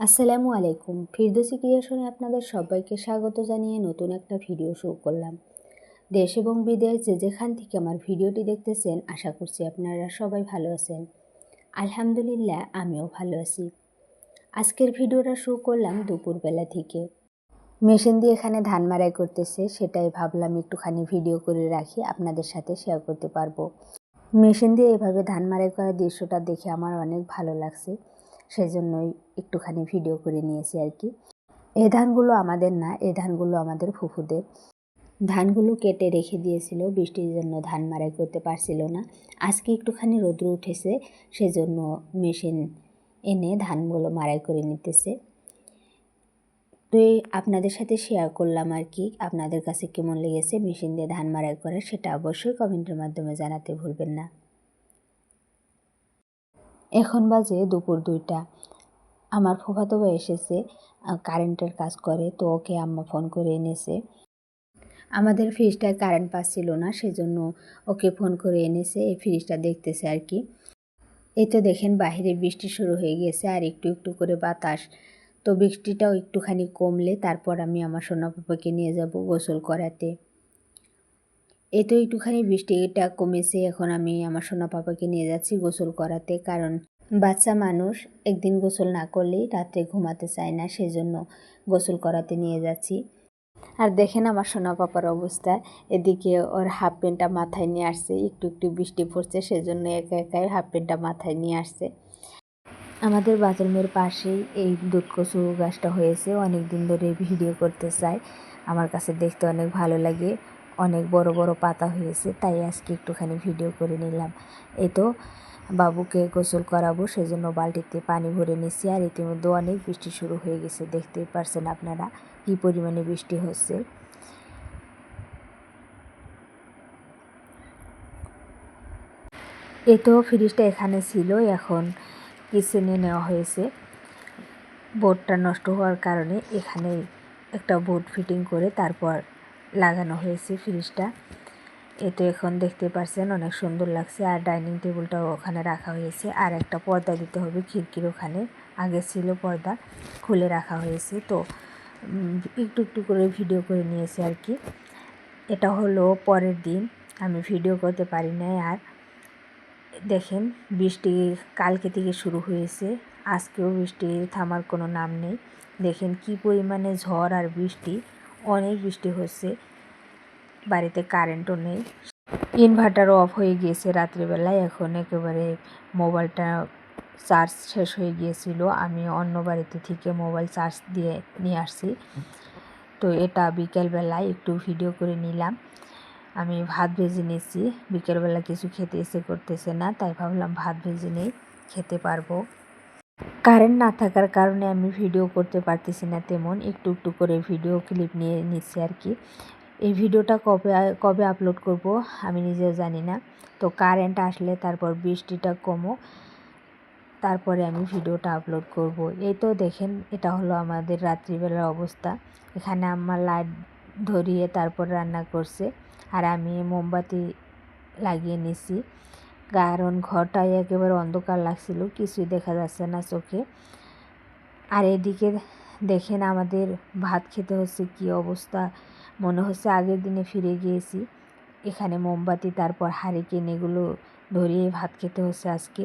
আসসালামু আলাইকুম। ফিরদোসি ক্রিয়েশনে আপনাদের সবাইকে স্বাগত জানিয়ে নতুন একটা ভিডিও শুরু করলাম। দেশ এবং বিদেশ যে যেখান থেকে আমার ভিডিওটি দেখতেছেন, আশা করছি আপনারা সবাই ভালো আছেন। আলহামদুলিল্লাহ, আমিও ভালো আছি। আজকের ভিডিওটা শুরু করলাম দুপুরবেলা থেকে। মেশিন দিয়ে এখানে ধান মারাই করতেছে, সেটাই ভাবলাম একটুখানি ভিডিও করে রাখি, আপনাদের সাথে শেয়ার করতে পারব। মেশিন দিয়ে এভাবে ধান মারাই করার দৃশ্যটা দেখে আমার অনেক ভালো লাগছে। সেই জন্যই একটুখানি ভিডিও করে নিয়েছি আর কি। এই ধানগুলো আমাদের না এই ধানগুলো আমাদের ফুফুদের। ধানগুলো কেটে রেখে দিয়েছিল, বৃষ্টির জন্য ধান মারাই করতে পারছিল না। আজকে একটুখানি রৌদ্র উঠেছে, সেজন্য মেশিন এনে ধানগুলো মারাই করে নিতেছে। তো আপনাদের সাথে শেয়ার করলাম আর কি, আপনাদের কাছে কেমন লেগেছে মেশিন দিয়ে ধান মারাই করে, সেটা অবশ্যই কমেন্টের মাধ্যমে জানাতে ভুলবেন না। এখন বাজে দুপুর দুইটা। আমার ফুফাতো ভাই এসেছে কারেন্টের কাজ করে, তো ওকে আম্মা ফোন করে এনেছে। আমাদের ফ্রিজটায় কারেন্ট পাচ্ছিল না, সেজন্য ওকে ফোন করে এনেছে, এই ফ্রিজটা দেখতেছে আর কি। এই তো দেখেন, বাহিরে বৃষ্টি শুরু হয়ে গেছে, আর একটু একটু করে বাতাস। তো বৃষ্টিটাও একটুখানি কমলে, তারপর আমি আমার সোনা পাপাকে নিয়ে যাব গোসল করাতে। এই তো একটুখানি বৃষ্টিটা কমেছে এখন আমি আমার সোনা পাপাকে নিয়ে যাচ্ছি গোসল করাতে। কারণ বাচ্চা মানুষ, একদিন গোসল না করলেই রাত্রে ঘুমাতে চায় না, সেজন্য গোসল করাতে নিয়ে যাচ্ছি। আর দেখেন আমার সোনা পাপার অবস্থা, এদিকে ওর হাফ প্যান্টটা মাথায় নিয়ে আসছে, একটু একটু বৃষ্টি পড়ছে, সেজন্য একা একাই হাফ প্যান্টটা মাথায় নিয়ে আসছে। আমাদের বাথরুমের পাশেই এই দুধ কচু গাছটা হয়েছে অনেক দিন ধরে ভিডিও করতে চাই। আমার কাছে দেখতে অনেক ভালো লাগে। অনেক বড় বড় পাতা হয়েছে, তাই আজকে একটুখানি ভিডিও করে নিলাম। এই তো, বাবুকে গোসল করাবো, সেজন্য বালতিতে পানি ভরে নিচ্ছি আর ইতিমধ্যে অনেক বৃষ্টি শুরু হয়ে গেছে, দেখতেই পারছেন আপনারা কি পরিমাণে বৃষ্টি হচ্ছে। এ তো, ফ্রিজটা এখানে ছিল, এখন কিচেনে নেওয়া হয়েছে। বোর্ডটা নষ্ট হওয়ার কারণে এখানে একটা বোর্ড ফিটিং করে তারপর লাগানো হয়েছে ফ্রিজটা এ তো এখন দেখতে পারছেন অনেক সুন্দর লাগছে। আর ডাইনিং টেবিলটাও ওখানে রাখা হয়েছে। আর একটা পর্দা দিতে হবে খিড়কির ওখানে। আগে ছিল পর্দা, খুলে রাখা হয়েছে। তো একটু একটু করে ভিডিও করে নিয়েছি আর কি। এটা হলো পরের দিন। আমি ভিডিও করতে পারি নাই। আর দেখেন, বৃষ্টি কালকে থেকে শুরু হয়েছে। আজকেও বৃষ্টি থামার কোনো নাম নেই। দেখেন কি পরিমাণে ঝড় আর বৃষ্টি। অনেক বৃষ্টি হচ্ছে বাড়িতে কারেন্টও নেই। ইনভার্টারও অফ হয়ে গিয়েছে রাত্রিবেলায়, এখন একেবারে মোবাইলটা চার্জ শেষ হয়ে গিয়েছিল। আমি অন্য বাড়িতে থেকে মোবাইল চার্জ দিয়ে নিয়ে আসছি। তো এটা বিকেলবেলায় একটু ভিডিও করে নিলাম। আমি ভাত ভেজে নিয়েছি। বিকেলবেলা কিছু খেতে এসে করতেছে না, তাই ভাবলাম ভাত ভেজে নেই খেতে পারব। কারেন্ট না থাকার কারণে আমি ভিডিও করতে পারতেছি না তেমন। একটু একটু করে ভিডিও ক্লিপ নিয়ে নিচ্ছি আর কি এই ভিডিওটা কবে কবে আপলোড করব আমি নিজেও জানি না। তো কারেন্ট আসলে তারপর বৃষ্টিটা কমো তারপরে আমি ভিডিওটা আপলোড করব। এই তো দেখেন, এটা হলো আমাদের রাত্রিবেলার অবস্থা। এখানে আমার লাইট ধরিয়ে তারপর রান্না করছে। আর আমি মোমবাতি লাগিয়ে নিছি। কারণ ঘরটায় একেবারে অন্ধকার লাগছিল, কিছুই দেখা যাচ্ছে না চোখে। আর এদিকে দেখেন আমাদের ভাত খেতে হচ্ছে, কি অবস্থা? মনে হচ্ছে আগের দিনে ফিরে গিয়েছি। এখানে মোমবাতি, তারপর হারিকেন, এগুলো ধরিয়ে ভাত খেতে হচ্ছে আজকে।